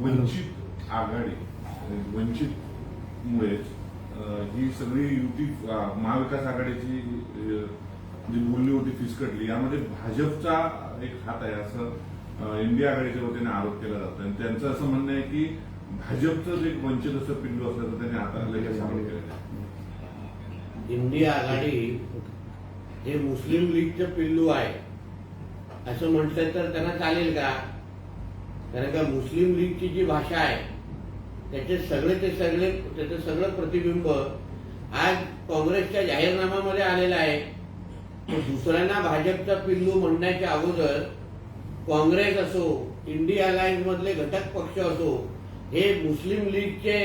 वंचित आघाडी आणि वंचित मुळेच अं, ही सगळी युती महाविकास आघाडीची जी बोलणी होती फिसकटली यामध्ये भाजपचा एक हात आहे असं इंडिया आघाडीच्या वतीने आरोप केला जातो आणि त्यांचं असं म्हणणं आहे की भाजपचं जे एक वंचित असं पिल्लू असल्याचं त्यांनी हाताळलं हे आरोप केलेला इंडिया आघाडी हे मुस्लिम लीगचं पिल्लू आहे असं म्हटलं तर त्यांना चालेल का? कारण का मुस्लिम लीगची जी भाषा आहे त्याचे सगळे ते सगळे त्याचं सगळं प्रतिबिंब आज काँग्रेसच्या जाहीरनाम्यामध्ये आलेलं आहे. दुसऱ्यांना भाजपचा पिल्लू म्हणण्याच्या अगोदर काँग्रेस असो इंडिया अलायन्स मधले घटक पक्ष असो हे मुस्लिम लीगचे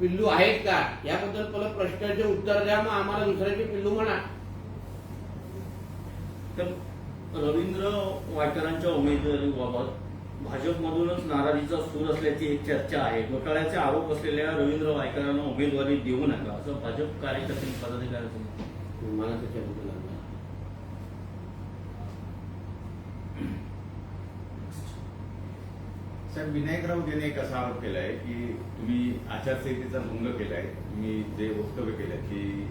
पिल्लू आहेत का? याबद्दल मला प्रश्नाचे उत्तर द्या मग आम्हाला दुसऱ्याचे पिल्लू म्हणा. तर रवींद्र वायकरांच्या उमेदवारीबाबत भाजपमधूनच नाराजीचा सूर असल्याची एक चर्चा आहे घोटाळ्याचे आरोप असलेल्या रवींद्र वायकरांना उमेदवारी देऊ नका असं भाजप कार्यकर्ते पदाधिकाऱ्यांचं आहे. मला त्याच्याबद्दल. साहेब विनायक राऊत यांनी एक असा आरोप केलाय की तुम्ही आचारसंहितेचा भंग केलाय तुम्ही जे वक्तव्य केलंय की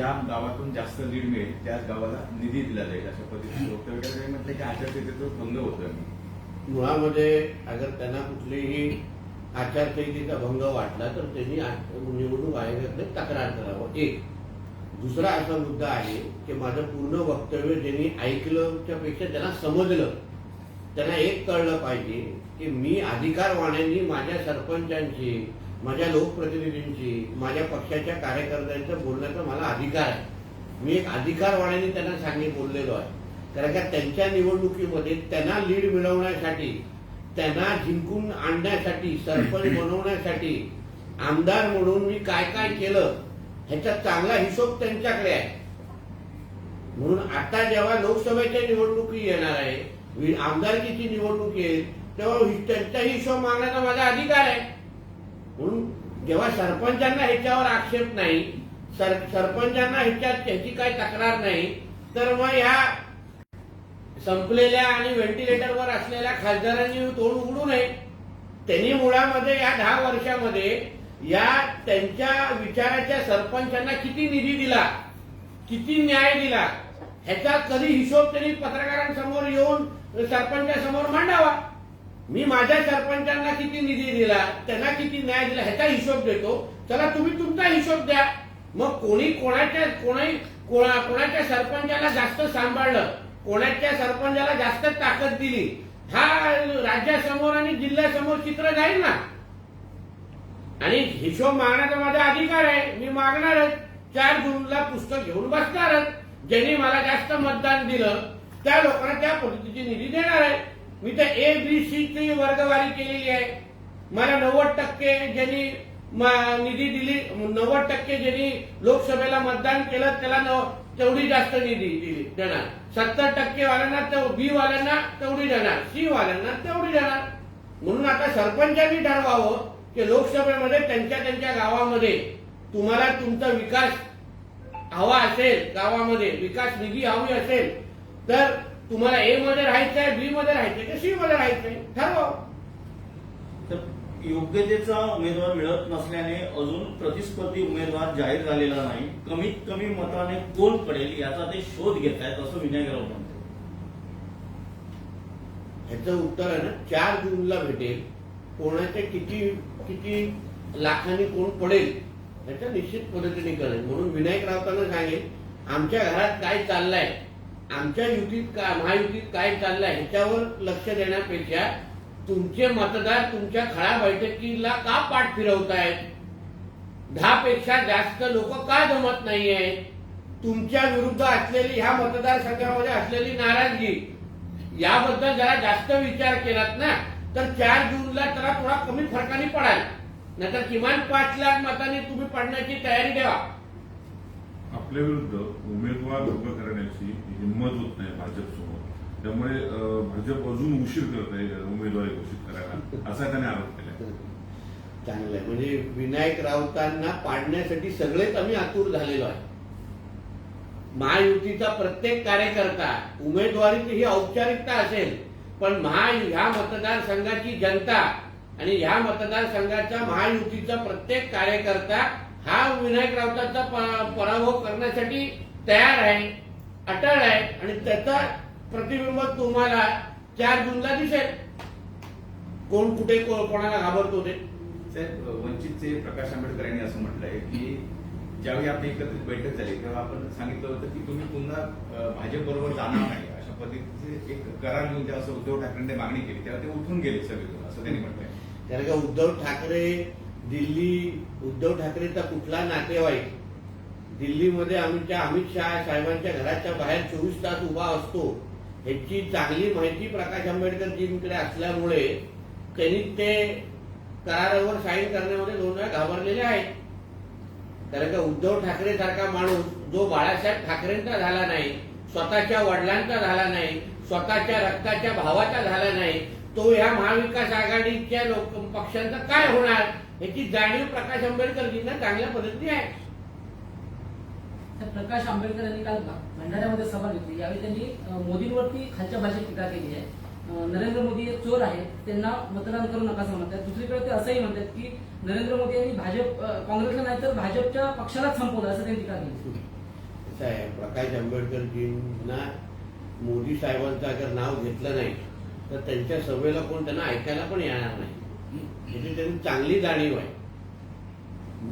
ज्या गावातून जास्त लीड मिळेल त्याच गावाला निधी दिला जाईल अशा पद्धतीने वक्तव्य म्हटलं की आचारसंहितेचा भंग होतोय मुळामध्ये अगर त्यांना कुठलीही आचारसंहितेचा भंग वाटला तर त्यांनी निवडणूक आयोगाकडे तक्रार करावं. एक. दुसरा असा मुद्दा आहे की माझं पूर्ण वक्तव्य ज्यांनी ऐकलंच्या पेक्षा त्यांना समजलं त्यांना एक कळलं पाहिजे की मी अधिकारवाण्यांनी माझ्या सरपंचांची माझ्या लोकप्रतिनिधींची माझ्या पक्षाच्या कार्यकर्त्यांचं बोलण्याचा मला अधिकार आहे. मी एक अधिकारवाण्यांनी त्यांना सांगे बोललेलो आहे. कारण का त्यांच्या निवडणुकीमध्ये त्यांना लीड मिळवण्यासाठी त्यांना जिंकून आणण्यासाठी सरपंच बनवण्यासाठी आमदार म्हणून मी काय काय केलं ह्याचा चांगला हिशोब त्यांच्याकडे आहे. म्हणून आता जेव्हा लोकसभेच्या निवडणुकी येणार आहे आमदारकीची निवडणूक येईल तेव्हा त्यांचा हिशोब मागण्याचा माझा अधिकार आहे. म्हणून जेव्हा सरपंचांना ह्याच्यावर आक्षेप नाही सर सरपंचांना ह्याच्यात त्याची काही तक्रार नाही तर मग ह्या संपलेल्या आणि व्हेंटिलेटरवर असलेल्या खासदारांनी तोंड उघडू नये. त्यांनी मुळामध्ये या दहा वर्षामध्ये या त्यांच्या विचाराच्या सरपंचांना किती निधी दिला किती न्याय दिला ह्याचा कधी हिशोब त्यांनी पत्रकारांसमोर येऊन सरपंचासमोर मांडावा. मी माझ्या सरपंचांना किती निधी दिला त्यांना किती न्याय दिला ह्याचा हिशोब देतो. चला तुम्ही तुमचा हिशोब द्या. मग कोणी कोणाच्या कोणी कोणाच्या सरपंचाला जास्त सांभाळलं कोणाच्या सरपंचाला जास्त ताकद दिली हा राज्यासमोर आणि जिल्ह्यासमोर चित्र जाईल ना? आणि हिशोब मागण्याचा माझा अधिकार आहे. मी मागणारच चार जूनला पुस्तक घेऊन बसणारच ज्यांनी मला जास्त मतदान दिलं त्या लोकांना त्या पद्धतीची निधी देणार आहे. मी तर ए बी सी ची वर्गवारी केलेली आहे. मला नव्वद टक्के ज्यांनी निधी दिली नव्वद टक्के ज्यांनी लोकसभेला मतदान केलं त्याला तेवढी जास्त निधी दिली देणार. सत्तर टक्के वाल्यांना बी वाल्यांना तेवढी देणार. सी वाल्यांना तेवढी देणार. म्हणून आता सरपंचांनी ठरवावं की लोकसभेमध्ये त्यांच्या त्यांच्या गावामध्ये तुम्हाला तुमचा विकास हवा असेल गावामध्ये विकास निधी हवी असेल तर तुम्हाला ए मध्ये राहायचंय बी मध्ये राहायचंय की सी मध्ये राहायचंय. ठरवा. तर योग्यतेचा उमेदवार मिळत नसल्याने अजून प्रतिस्पर्धी उमेदवार जाहीर झालेला नाही. कमीत कमी मताने कोण पडेल याचा ते शोध घेत आहेत असं विनायकराव म्हणतात. ह्याचं उत्तर आहे ना चार जूनला भेटेल. कोणाच्या किती किती लाखांनी कोण पडेल ह्याच्या निश्चित पद्धतीने कळेल. म्हणून विनायक राऊतांना सांगेल आमच्या घरात काय चाललंय? आमच्या युतीत का महायुतीत काय चाललंय ह्याच्यावर लक्ष देण्यापेक्षा तुमचे मतदार तुमच्या खळा बैठकीला का पाठ फिरवतायत? दहा पेक्षा जास्त लोक का जमत नाहीये तुमच्या विरुद्ध असलेली ह्या मतदारसंघामध्ये असलेली नाराजगी याबद्दल जरा जास्त विचार केलात ना तर चार जूनला त्याला थोडा कमी फरकाने पडाल. नाहीतर किमान पाच लाख मतांनी तुम्ही पडण्याची तयारी ठेवा. आपल्या विरुद्ध उमेदवार उभं करण्याची हिंमत होत नाही भाजप समोर त्यामुळे भाजप अजून उशीर करत आहे उमेदवारी घोषित करायला असा त्याने आरोप केला चांगलं आहे. म्हणजे विनायक राऊतांना पाडण्यासाठी सगळेच आम्ही आतुर झालेलो आहे. महायुतीचा प्रत्येक कार्यकर्ता उमेदवारीची ही औपचारिकता असेल पण महा ह्या मतदारसंघाची जनता आणि ह्या मतदारसंघाचा महायुतीचा प्रत्येक कार्यकर्ता हा विनायक राऊतांचा पराभव करण्यासाठी तयार आहे अटळ आहे आणि त्याचा प्रतिबिंब तुम्हाला चार जूनला दिसेल. कोण कुठे कोणाला घाबरतो ते? साहेब वंचितचे प्रकाश आंबेडकर यांनी असं म्हटलंय की ज्यावेळी आपली एकत्रित बैठक झाली तेव्हा आपण सांगितलं होतं की तुम्ही पुन्हा भाजप बरोबर जाणार नाही. अशा पद्धतीचे एक करार घेऊन जेव्हा असं उद्धव ठाकरेंनी मागणी केली तेव्हा ते उठून गेले सगळेजण असं त्यांनी म्हटलंय. कारण का उद्धव ठाकरे दिल्ली उद्धव ठाकरेचा कुठला नातेवाईक? दिल्लीमध्ये आमच्या अमित शहा साहेबांच्या घराच्या बाहेर चोवीस तास उभा असतो. ह्याची चांगली माहिती प्रकाश आंबेडकरजींकडे असल्यामुळे त्यांनी ते करारावर साईन करण्यामध्ये दोन वेळा घाबरलेले आहेत. कारण का उद्धव ठाकरे सारखा माणूस जो बाळासाहेब ठाकरेंचा झाला नाही स्वतःच्या वडिलांचा झाला नाही स्वतःच्या रक्ताच्या भावाचा झाला नाही तो या महाविकास आघाडीच्या लोक पक्षांचा काय होणार? याची जाणीव प्रकाश आंबेडकरजींना चांगल्या पद्धतीने आहे. तर प्रकाश आंबेडकर यांनी काल भंडाऱ्यामध्ये सभा घेतली. यावेळी त्यांनी मोदींवरती खालच्या भाषेत टीका केली आहे. नरेंद्र मोदी हे चोर आहेत. त्यांना मतदान करू नका असं म्हणतात. दुसरीकडे ते असंही म्हणतात की नरेंद्र मोदी यांनी भाजप काँग्रेसला नाही तर भाजपच्या पक्षालाच संपवलं असं त्यांनी टीका केली. कसं आहे. प्रकाश आंबेडकरजींना मोदी साहेबांचं अगर नाव घेतलं नाही तर त्यांच्या सभेला कोण त्यांना ऐकायला पण येणार नाही. ह्याची त्यांनी चांगली जाणीव आहे.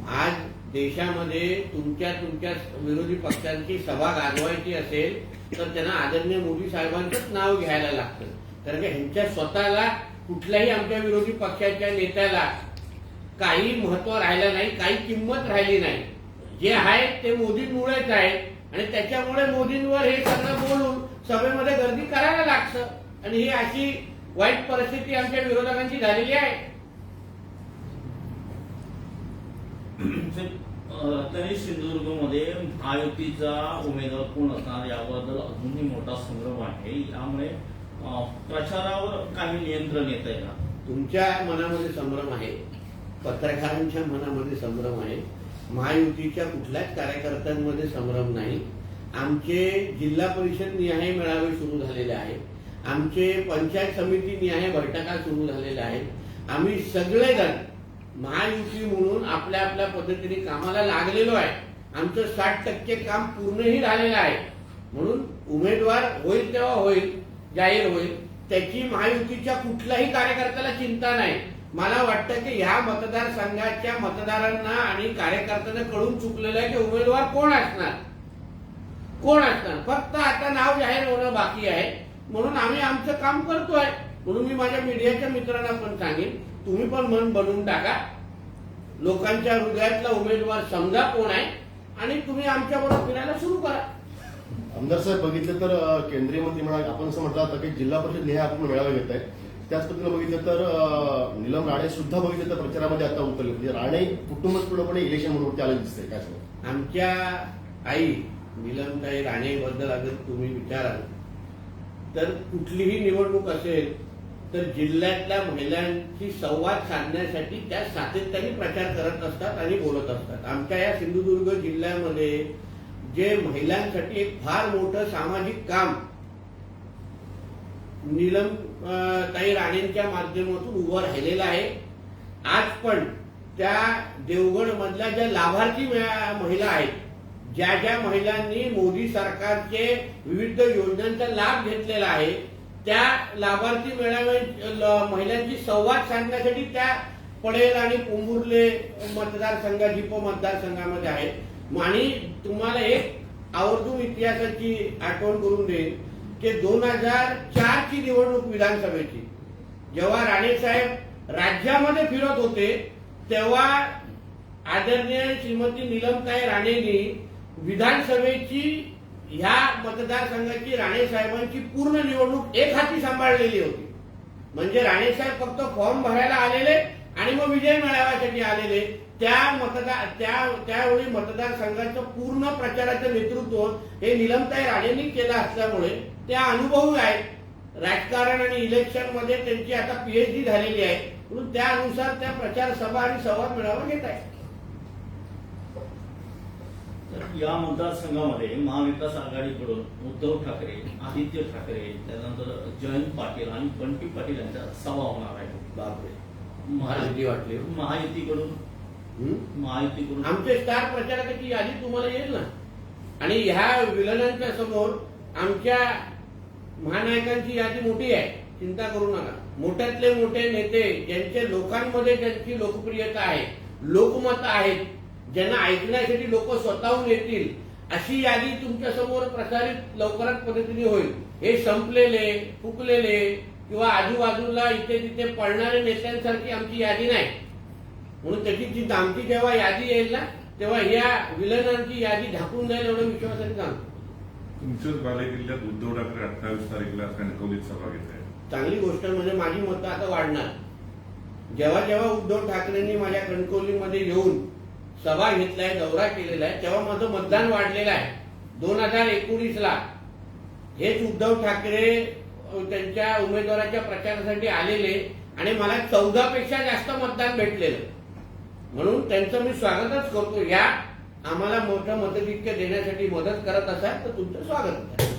आज देशामध्ये तुमच्या तुमच्या विरोधी पक्षांची सभा गाजवायची असेल तर त्यांना आदरणीय मोदी साहेबांचंच नाव घ्यायला लागतं. कारण की ह्यांच्या स्वतःला कुठल्याही आमच्या विरोधी पक्षाच्या नेत्याला काही महत्त्व राहिलं नाही काही किंमत राहिली नाही. जे आहे ते मोदींमुळेच आहे. आणि त्याच्यामुळे मोदींवर हे सगळं बोलून सभेमध्ये गर्दी करायला लागतं. आणि ही अशी वाईट परिस्थिती आमच्या विरोधकांची झालेली आहे. रत्नागिरी सिंधुदुर्गमध्ये महायुतीचा उमेदवार कोण असणार याबद्दल अजूनही मोठा संभ्रम आहे यामुळे प्रचारावर काही नियंत्रण येत आहे का? तुमच्या मनामध्ये संभ्रम आहे पत्रकारांच्या मनामध्ये संभ्रम आहे महायुतीच्या कुठल्याच कार्यकर्त्यांमध्ये संभ्रम नाही. आमचे जिल्हा परिषद निहाय मेळावे सुरू झालेले आहेत. आमचे पंचायत समिती न्याय बैठका सुरू झालेल्या आहेत आम्ही सगळेजण महायुती म्हणून आपल्या आपल्या पद्धतीने कामाला लागलेलो आहे. आमचं साठ टक्के काम पूर्णही झालेलं आहे. म्हणून उमेदवार होईल तेव्हा होईल जाहीर होईल. त्याची महायुतीच्या कुठल्याही कार्यकर्त्याला चिंता नाही. मला वाटतं की ह्या मतदारसंघाच्या मतदारांना आणि कार्यकर्त्यांना कळून चुकलेलं आहे की उमेदवार कोण असणार? कोण असणार? फक्त आता नाव जाहीर होणं बाकी आहे. म्हणून आम्ही आमचं काम करतोय. म्हणून मी माझ्या मीडियाच्या मित्रांना पण सांगेन तुम्ही पण मन बनवून टाका. लोकांच्या हृदयातला उमेदवार समजा कोण आहे आणि तुम्ही आमच्या बरोबर फिरायला सुरू करा. आमदार साहेब बघितलं तर केंद्रीय मंत्री म्हणा आपण असं म्हटलं की जिल्हा परिषद निहाय आपण मेळावे घेत आहे त्याच पद्धतीनं बघितलं तर नीलम राणे सुद्धा बघितलं तर प्रचारामध्ये आता उतरले. म्हणजे राणे कुटुंबच पूर्णपणे इलेक्शन म्हणून आले दिसतंय काय? आमच्या आई निलमताई राणेबद्दल अगर तुम्ही विचाराल तर कुठलीही निवडणूक असेल तर जिल्ह्यातल्या महिलांशी संवाद साधण्यासाठी त्या सातत्याने प्रचार करत असतात आणि बोलत असतात. आमच्या या सिंधुदुर्ग जिल्ह्यामध्ये जे महिलांसाठी एक फार मोठं सामाजिक काम नीलम ताई राणेंच्या माध्यमातून उभं राहिलेलं आहे. आज पण त्या देवगड मधल्या ज्या लाभार्थी महिला आहेत ज्या ज्या महिलांनी मोदी सरकारचे विविध योजनांचा लाभ घेतलेला आहे त्या लाभार्थी मेळावे महिलांची संवाद साधण्यासाठी त्या पडेल आणि कुंभुर्ले मतदारसंघात जिप मतदारसंघामध्ये आहेत. आणि तुम्हाला एक आवर्जून इतिहासाची आठवण करून देईल की दोन हजार चार ची निवडणूक विधानसभेची. जेव्हा राणेसाहेब राज्यामध्ये फिरत होते तेव्हा आदरणीय श्रीमती निलमताई राणेंनी विधानसभेची ह्या मतदारसंघाची राणे साहेबांची पूर्ण निवडणूक एक हाती सांभाळलेली होती. म्हणजे राणे साहेब फक्त फॉर्म भरायला आलेले आणि मग विजय मेळाव्यासाठी आलेले. त्या मतदार त्या त्यावेळी मतदारसंघाचं पूर्ण प्रचाराचं नेतृत्व हे निलमताई राणेंनी केलं असल्यामुळे त्या अनुभवी आहेत. राजकारण आणि इलेक्शनमध्ये त्यांची आता पीएचडी झालेली आहे. म्हणून त्यानुसार त्या प्रचार सभा आणि संवाद मेळावा घेत आहेत तर या मतदारसंघामध्ये महाविकास आघाडीकडून उद्धव ठाकरे आदित्य ठाकरे त्यानंतर जयंत पाटील आणि बंटी पाटील यांच्या सभा होणार आहे. बापरे. महा- भीती वाटली. महायुतीकडून? महायुतीकडून. आमचे स्टार प्रचारकाची यादी तुम्हाला येईल ना? आणि ह्या विलनांच्या समोर आमच्या महानायकांची यादी मोठी आहे. चिंता करू नका. मोठ्यातले मोठे नेते ज्यांचे लोकांमध्ये ज्यांची लोकप्रियता आहे लोकमत आहेत ज्यांना ऐकण्यासाठी लोक स्वतःहून येतील अशी यादी तुमच्यासमोर प्रसारित लवकरात पद्धतीने होईल. हे संपलेले फुकलेले किंवा आजूबाजूला इथे तिथे पळणारे नेत्यांसारखी आमची यादी नाही. म्हणून त्याची चिंता आमची जेव्हा यादी येईल ना तेव्हा या विलनांची यादी झाकून जाईल एवढं विश्वासाने सांगतो. तुमच्याच बालेकिल्ल्यात उद्धव ठाकरे अठ्ठावीस तारीखला कणकवलीत सभा घेत आहे चांगली गोष्ट म्हणजे माझी मतं आता वाढणार. जेव्हा जेव्हा उद्धव ठाकरेंनी माझ्या कणकवलीमध्ये येऊन सभा घेतलाय दौरा केलेला आहे. तेव्हा माझं मतदान वाढलेलं आहे. दोन हजार एकोणीस ला हेच उद्धव ठाकरे त्यांच्या उमेदवाराच्या प्रचारासाठी आलेले आणि मला चौदा पेक्षा जास्त मतदान भेटलेलं. म्हणून त्यांचं मी स्वागतच करतो. या आम्हाला मोठं मतदिक्य देण्यासाठी मदत करत असाल तर तुमचं स्वागत. आहे